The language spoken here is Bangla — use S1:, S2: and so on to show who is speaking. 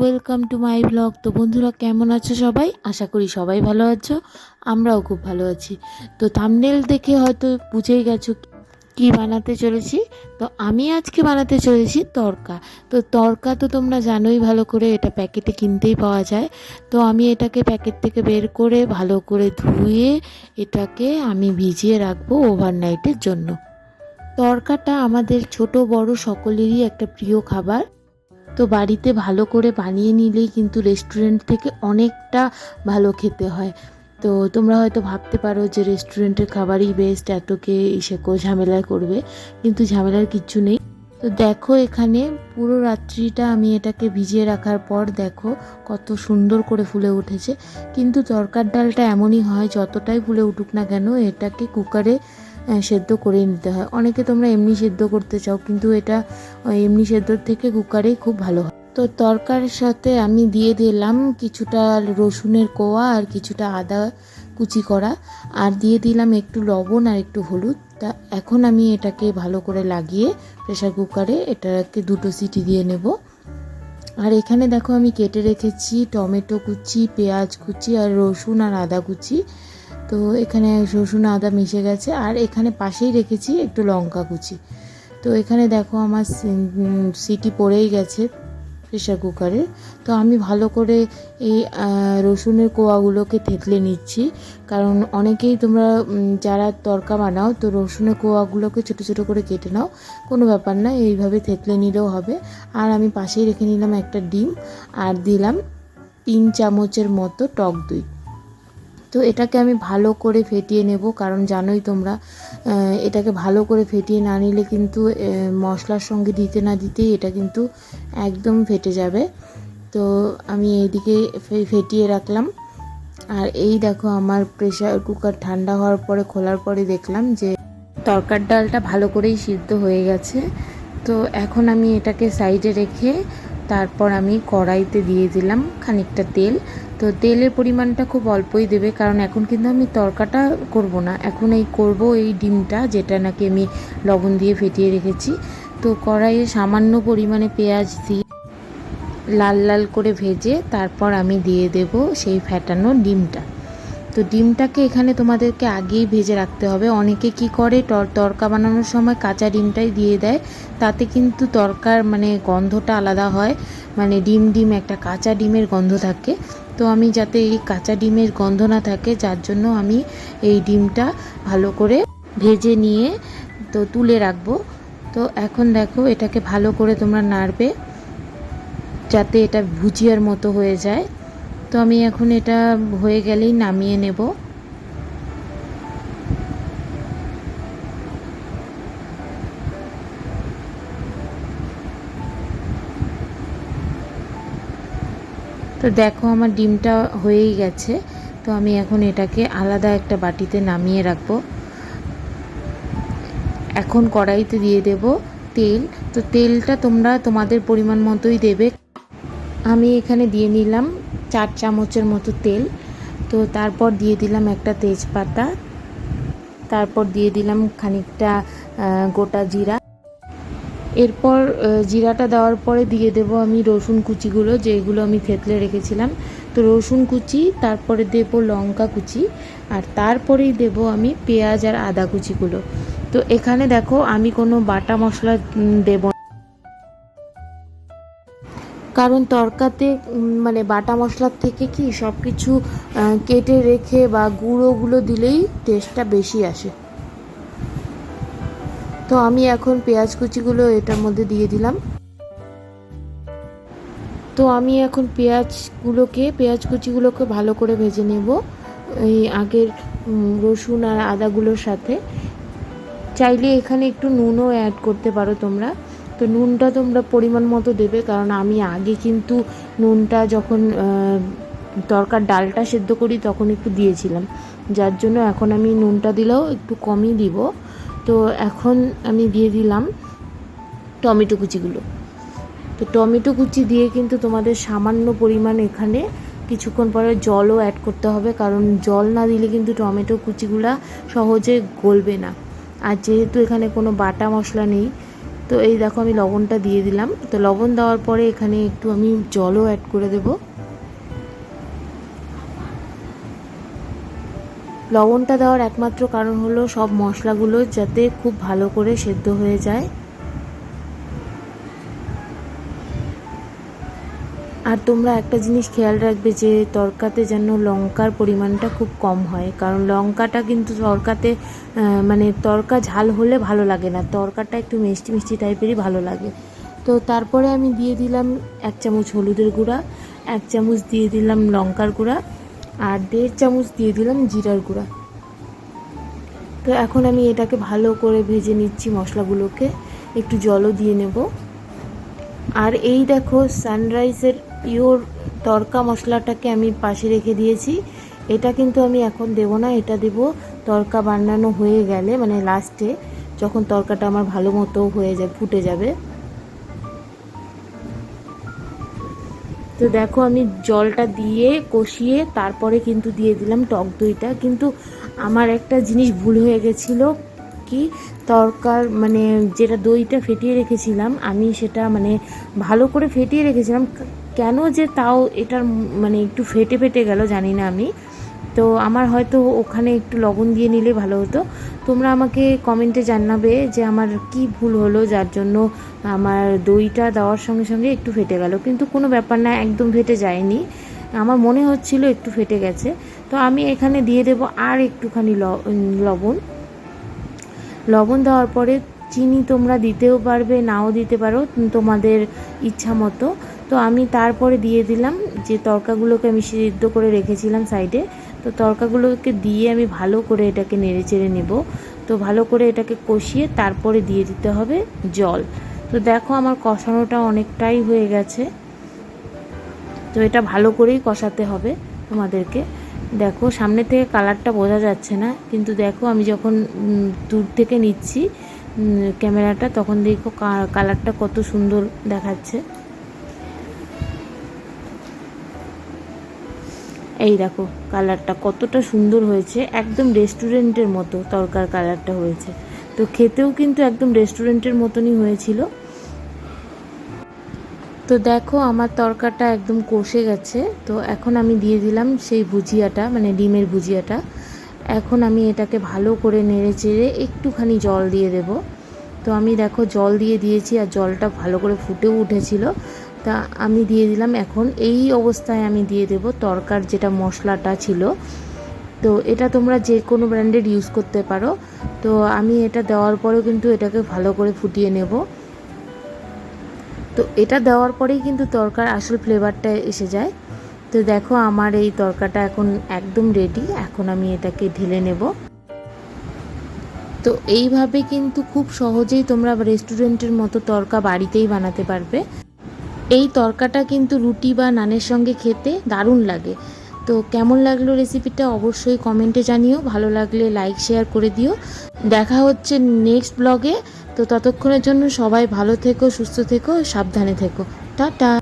S1: ওয়েলকাম টু মাই ব্লগ তো বন্ধুরা, কেমন আছো সবাই? আশা করি সবাই ভালো আছো, আমরাও খুব ভালো আছি। তো থামনেল দেখে হয়তো বুঝেই গেছো কি বানাতে চলেছি। তো আমি আজকে বানাতে চলেছি তরকা। তো তরকা তো তোমরা জানোই ভালো করে, এটা প্যাকেটে কিনতেই পাওয়া যায়। তো আমি এটাকে প্যাকেট থেকে বের করে ভালো করে ধুয়ে এটাকে আমি ভিজিয়ে রাখব ওভারনাইটের জন্য। তরকাটা আমাদের ছোট বড় সকলেরই একটা প্রিয় খাবার। তো বাড়িতে ভালো করে বানিয়ে নিলেই কিন্তু রেস্টুরেন্ট থেকে অনেকটা ভালো খেতে হয়। তো তোমরা হয়তো ভাবতে পারো যে রেস্টুরেন্টের খাবারই বেস্ট এতকে ইসেকো ঝামেলা করবে, কিন্তু ঝামেলার কিচ্ছু নেই। তো দেখো এখানে পুরো রাত্রিটা আমি এটাকে ভিজিয়ে রাখার পর দেখো কত সুন্দর করে ফুলে উঠেছে। কিন্তু তরকার ডালটা এমনই হয়, যতটাই ফুলে উঠুক না কেন, এটাকে কুকারে সেদ্ধ করে নিতে হয়। অনেকে তোমরা এমনি সেদ্ধ করতে চাও, কিন্তু এটা এমনি সেদ্ধর থেকে কুকারেই খুব ভালো হয়। তো তরকারির সাথে আমি দিয়ে দিলাম কিছুটা রসুনের কোয়া আর কিছুটা আদা কুচি করা। আর দিয়ে দিলাম একটু লবণ আর একটু হলুদ। তা এখন আমি এটাকে ভালো করে লাগিয়ে প্রেসার কুকারে এটাকে দুটো সিটি দিয়ে নেব। আর এখানে দেখো আমি কেটে রেখেছি টমেটো কুচি, পেঁয়াজ কুচি আর রসুন আর আদা কুচি। তো এখানে রসুন, আদা মিশে গেছে। আর এখানে পাশেই রেখেছি একটু লঙ্কা কুচি। তো এখানে দেখো আমার সিটি পড়েই গেছে প্রেশার কুকারে। তো আমি ভালো করে এই রসুনের কোয়াগুলোকে থেতলে নিচ্ছি। কারণ অনেকেই তোমরা যারা তরকা বানাও, তো রসুনের কোয়াগুলোকে ছোটো ছোটো করে কেটে নাও। কোনো ব্যাপার না, এইভাবে থেতলে নিলেও হবে। আর আমি পাশেই রেখে নিলাম একটা ডিম। আর দিলাম তিন চামচের মতো টক দই। তো এটাকে আমি ভালো করে ফেটিয়ে নেব, কারণ জানোই তোমরা এটাকে ভালো করে ফেটিয়ে না নিলে কিন্তু মশলার সঙ্গে দিতে না দিতেই এটা কিন্তু একদম ফেটে যাবে। তো আমি এইদিকে ফেটিয়ে রাখলাম। আর এই দেখো আমার প্রেশার কুকার ঠান্ডা হওয়ার পরে, খোলার পরে দেখলাম যে তরকার ডালটা ভালো করেই সিদ্ধ হয়ে গেছে। তো এখন আমি এটাকে সাইডে রেখে তারপর আমি কড়াইতে দিয়ে দিলাম খানিকটা তেল। তো তেলের পরিমাণটা খুব অল্পই দেবে, কারণ এখন কিন্তু আমি তরকাটা করব না। এখন এই করব এই ডিমটা, যেটা নাকি আমি লবণ দিয়ে ফেটিয়ে রেখেছি। তো কড়াইয়ে সামান্য পরিমাণে পেঁয়াজ দিয়ে লাল লাল করে ভেজে তারপর আমি দিয়ে দেব সেই ফ্যাটানো ডিমটা। তো ডিমটাকে এখানে তোমাদেরকে আগেই ভেজে রাখতে হবে। অনেকে কি করে তর তরকা বানানোর সময় কাঁচা ডিমটাই দিয়ে দেয়। তাতে কিন্তু তরকার মানে গন্ধটা আলাদা হয়। মানে ডিম ডিম একটা কাঁচা ডিমের গন্ধ থাকে। তো আমি যাতে এই কাঁচা ডিমের গন্ধ না থাকে, যার জন্য আমি এই ডিমটা ভালো করে ভেজে নিয়ে তো তুলে রাখব। তো এখন দেখো, এটাকে ভালো করে তোমরা নাড়বে, যাতে এটা ভুজিয়ার মতো হয়ে যায়। তো আমি এখন এটা হয়ে গেলেই নামিয়ে নেব। তো দেখো আমার ডিমটা হয়েই গেছে। তো আমি এখন এটাকে আলাদা একটা বাটিতে নামিয়ে রাখব। এখন কড়াইতে দিয়ে দেব তেল। তো তেলটা তোমরা তোমাদের পরিমাণ মতোই দেবে। আমি এখানে দিয়ে নিলাম চার চামচের মতো তেল। তো তারপর দিয়ে দিলাম একটা তেজপাতা। তারপর দিয়ে দিলাম খানিকটা গোটা জিরা। এরপর জিরাটা দেওয়ার পরে দিয়ে দেব আমি রসুন কুচিগুলো, যেগুলো আমি থেতলে রেখেছিলাম। তো রসুন কুচি, তারপরে দেব লঙ্কা কুচি, আর তারপরেই দেব আমি পেঁয়াজ আর আদা কুচিগুলো। তো এখানে দেখো, আমি কোনো বাটা মশলা দেব। কারণ তরকাতে মানে বাটা মশলার থেকে কি সব কিছু কেটে রেখে বা গুঁড়োগুলো দিলেই টেস্টটা বেশি আসে। তো আমি এখন পেঁয়াজ কুচিগুলো এটার মধ্যে দিয়ে দিলাম। তো আমি এখন পেঁয়াজগুলোকে, পেঁয়াজ কুচিগুলোকে ভালো করে ভেজে নেব। এই আগের রসুন আর আদাগুলোর সাথে। চাইলে এখানে একটু নুনও অ্যাড করতে পারো তোমরা। তো নুনটা তোমরা পরিমাণ মতো দেবে, কারণ আমি আগে কিন্তু নুনটা যখন তরকার ডালটা সেদ্ধ করি তখন একটু দিয়েছিলাম। যার জন্য এখন আমি নুনটা দিলেও একটু কমই দিব। তো এখন আমি দিয়ে দিলাম টমেটো কুচিগুলো। তো টমেটো কুচি দিয়ে কিন্তু তোমাদের সামান্য পরিমাণ এখানে কিছুক্ষণ পরে জলও অ্যাড করতে হবে, কারণ জল না দিলে কিন্তু টমেটো কুচিগুলা সহজে গলবে না। আর যেহেতু এখানে কোনো বাটা মশলা নেই, তো এই দেখো আমি লবণটা দিয়ে দিলাম। তো লবণ দেওয়ার পরে এখানে একটু আমি জলও অ্যাড করে দেব। লবণটা দেওয়ার একমাত্র কারণ হলো সব মশলাগুলো যাতে খুব ভালো করে সেদ্ধ হয়ে যায়। আর তোমরা একটা জিনিস খেয়াল রাখবে যে তরকাতে যেন লঙ্কার পরিমাণটা খুব কম হয়, কারণ লঙ্কাটা কিন্তু তরকাতে মানে তরকা ঝাল হলে ভালো লাগে না, তরকাটা একটু মিষ্টি মিষ্টি টাইপেরই ভালো লাগে। তো তারপরে আমি দিয়ে দিলাম এক চামচ হলুদের গুঁড়া, এক চামচ দিয়ে দিলাম লঙ্কার গুঁড়া আর দেড় চামচ দিয়ে দিলাম জিরার গুঁড়া। তো এখন আমি এটাকে ভালো করে ভেজে নিচ্ছি মশলাগুলোকে। একটু জলও দিয়ে নেব। আর এই দেখো সানরাইজের পিওর তরকা মশলাটাকে আমি পাশে রেখে দিয়েছি। এটা কিন্তু আমি এখন দেব না, এটা দেব তরকা বানানো হয়ে গেলে মানে লাস্টে যখন তরকাটা আমার ভালো মতো হয়ে যায় ফুটে যাবে। তো দেখো আমি জলটা দিয়ে কষিয়ে তারপরে কিন্তু দিয়ে দিলাম টক দইটা। কিন্তু আমার একটা জিনিস ভুল হয়ে গেছিল কি? তরকার মানে যেটা দইটা ফেটিয়ে রেখেছিলাম, আমি সেটা মানে ভালো করে ফেটিয়ে রেখেছিলাম। কেন যে তাও এটার মানে একটু ফেটে ফেটে গেল জানি না আমি। তো আমার হয়তো ওখানে একটু লবণ দিয়ে নিলে ভালো হতো। তোমরা আমাকে কমেন্টে জানাবে যে আমার কি ভুল হলো, যার জন্য আমার দইটা দেওয়ার সঙ্গে সঙ্গে একটু ফেটে গেল। কিন্তু কোনো ব্যাপার না, একদম ফেটে যায়নি। আমার মনে হচ্ছিল একটু ফেটে গেছে। তো আমি এখানে দিয়ে দেবো আর একটুখানি লবণ। লবণ দেওয়ার পরে চিনি তোমরা দিতেও পারবে, নাও দিতে পারো, তোমাদের ইচ্ছা মতো। তো আমি তারপরে দিয়ে দিলাম যে তরকাগুলোকে আমি সিদ্ধ করে রেখেছিলাম সাইডে তো তরকাগুলোকে দিয়ে আমি ভালো করে এটাকে নেড়ে চেড়ে নেব। তো ভালো করে এটাকে কষিয়ে তারপরে দিয়ে দিতে হবে জল। তো দেখো আমার কষানোটা অনেকটাই হয়ে গেছে। তো এটা ভালো করেই কষাতে হবে তোমাদেরকে। দেখো সামনে থেকে কালারটা বোঝা যাচ্ছে না, কিন্তু দেখো আমি যখন দূর থেকে নিচ্ছি ক্যামেরাটা, তখন দেখো কালারটা কত সুন্দর দেখাচ্ছে। এই দেখো, কালারটা কতটা সুন্দর হয়েছে। একদম রেস্টুরেন্টের মতো তরকার কালারটা হয়েছে। তো খেতেও কিন্তু একদম রেস্টুরেন্টের মতনই হয়েছিল। তো দেখো, আমার তরকাটা একদম কষে গেছে। তো এখন আমি দিয়ে দিলাম সেই ভুজিয়াটা মানে ডিমের ভুজিয়াটা। এখন আমি এটাকে ভালো করে নেড়ে চেড়ে একটুখানি জল দিয়ে দেব। তো আমি দেখো, জল দিয়ে দিয়েছি আর জলটা ভালো করে ফুটেও উঠেছিল। তা আমি দিয়ে দিলাম। এখন এই অবস্থায় আমি দিয়ে দেব তরকার যেটা মশলাটা ছিল। তো এটা তোমরা যে কোনো ব্র্যান্ডের ইউজ করতে পারো। তো আমি এটা দেওয়ার পরেও কিন্তু এটাকে ভালো করে ফুটিয়ে নেব। তো এটা দেওয়ার পরেই কিন্তু তরকার আসল ফ্লেভারটা এসে যায়। তো দেখো আমার এই তরকাটা এখন একদম রেডি এখন আমি এটাকে ঢেলে নেব। তো এইভাবে কিন্তু খুব সহজেই তোমরা রেস্টুরেন্টের মতো তরকা বাড়িতেই বানাতে পারবে। এই তরকাটা কিন্তু রুটি বা নানের সঙ্গে খেতে দারুণ লাগে। তো কেমন লাগল রেসিপিটা অবশ্যই কমেন্টে জানিও। ভালো লাগলে লাইক শেয়ার করে দিও। দেখা হচ্ছে নেক্সট ব্লগে তো ততক্ষণের জন্য সবাই ভালো থেকো, সুস্থ থেকো, সাবধানে থেকো। টাটা!